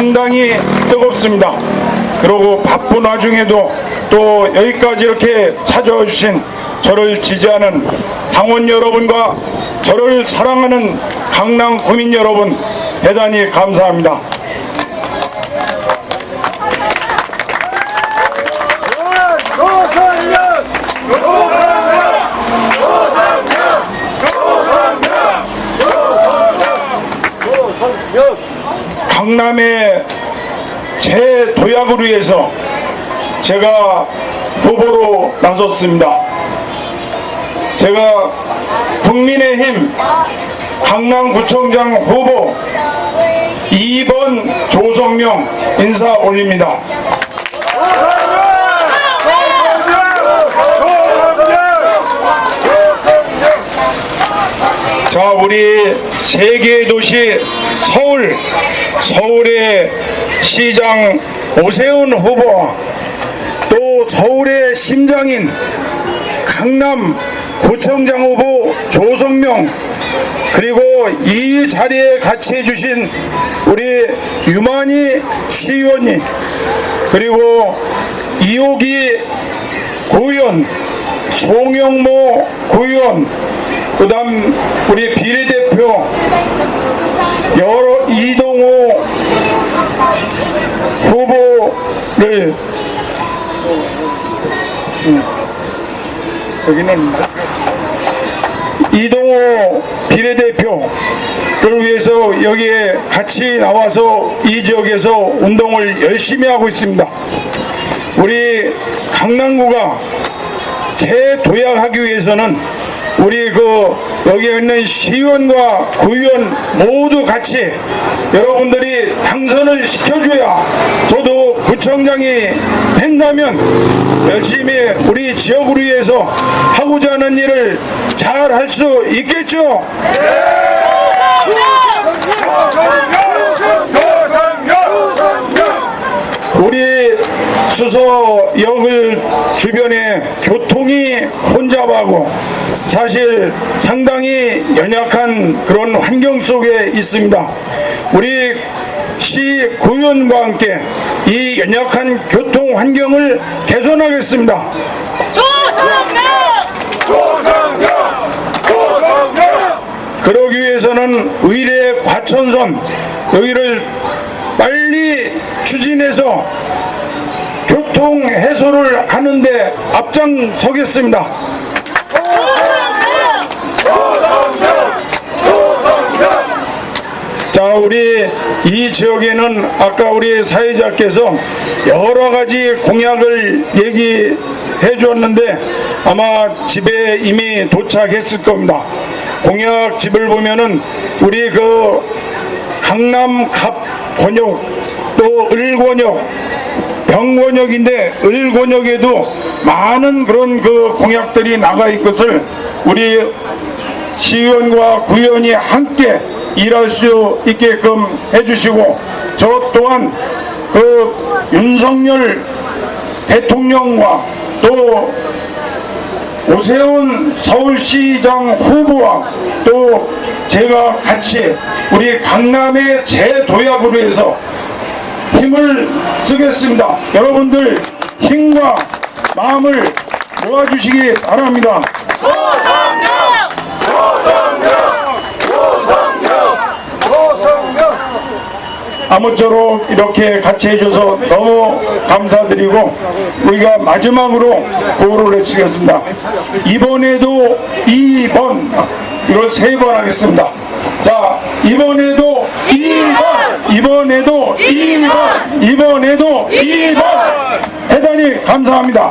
상당히 뜨겁습니다. 그리고 바쁜 와중에도 또 여기까지 이렇게 찾아와 주신 저를 지지하는 당원 여러분과 저를 사랑하는 강남 구민 여러분 대단히 감사합니다. 강남의 재도약을 위해서 제가 후보로 나섰습니다. 제가 국민의힘 강남구청장 후보 2번 조성명 인사 올립니다. 자, 우리 세계 도시 서울, 서울의 시장 오세훈 후보와 또 서울의 심장인 강남 구청장 후보 조성명 그리고 이 자리에 같이 해주신 우리 유만희 시의원님 그리고 이호기 구의원 송영모 구의원 그 다음 우리 비례대표 여러 이동호 후보를 음, 여기는 이동호 비례대표를 위해서 여기에 같이 나와서 이 지역에서 운동을 열심히 하고 있습니다. 우리 강남구가 재도약하기 위해서는 우리 그 여기에 있는 시의원과 구의원 모두 같이 여러분들이 당선을 시켜줘야 저도 구청장이 된다면 열심히 우리 지역을 위해서 하고자 하는 일을 잘 할 수 있겠죠? 우리 수서 역을 주변에 교통이 혼잡하고 사실 상당히 연약한 그런 환경 속에 있습니다. 우리 시 구의원과 함께 이 연약한 교통 환경을 개선하겠습니다. 그러기 위해서는 의뢰 과천선 여기를 빨리 추진해서 교통 해소를 하는데 앞장서겠습니다. 자, 우리 이 지역에는 아까 우리 사회자께서 여러 가지 공약을 얘기해 주었는데 아마 집에 이미 도착했을 겁니다. 공약 집을 보면은 우리 그 강남 갑 권역 또 을권역 병권역인데 을권역에도 많은 그런 그 공약들이 나가 있 것을 우리 시의원과 구의원이 함께 일할 수 있게끔 해주시고 저 또한 그 윤석열 대통령과 또 오세훈 서울시장 후보와 또 제가 같이 우리 강남의 재도약으로 해서 힘을 쓰겠습니다. 여러분들 힘과 마음을 모아주시기 바랍니다. 아무쪼록 이렇게 같이 해줘서 너무 감사드리고 우리가 마지막으로 구호를 외치겠습니다. 이번에도 2번 이걸 세 번 하겠습니다. 자 이번에도 2번 이번에도 2번 이번에도 2번 대단히 감사합니다.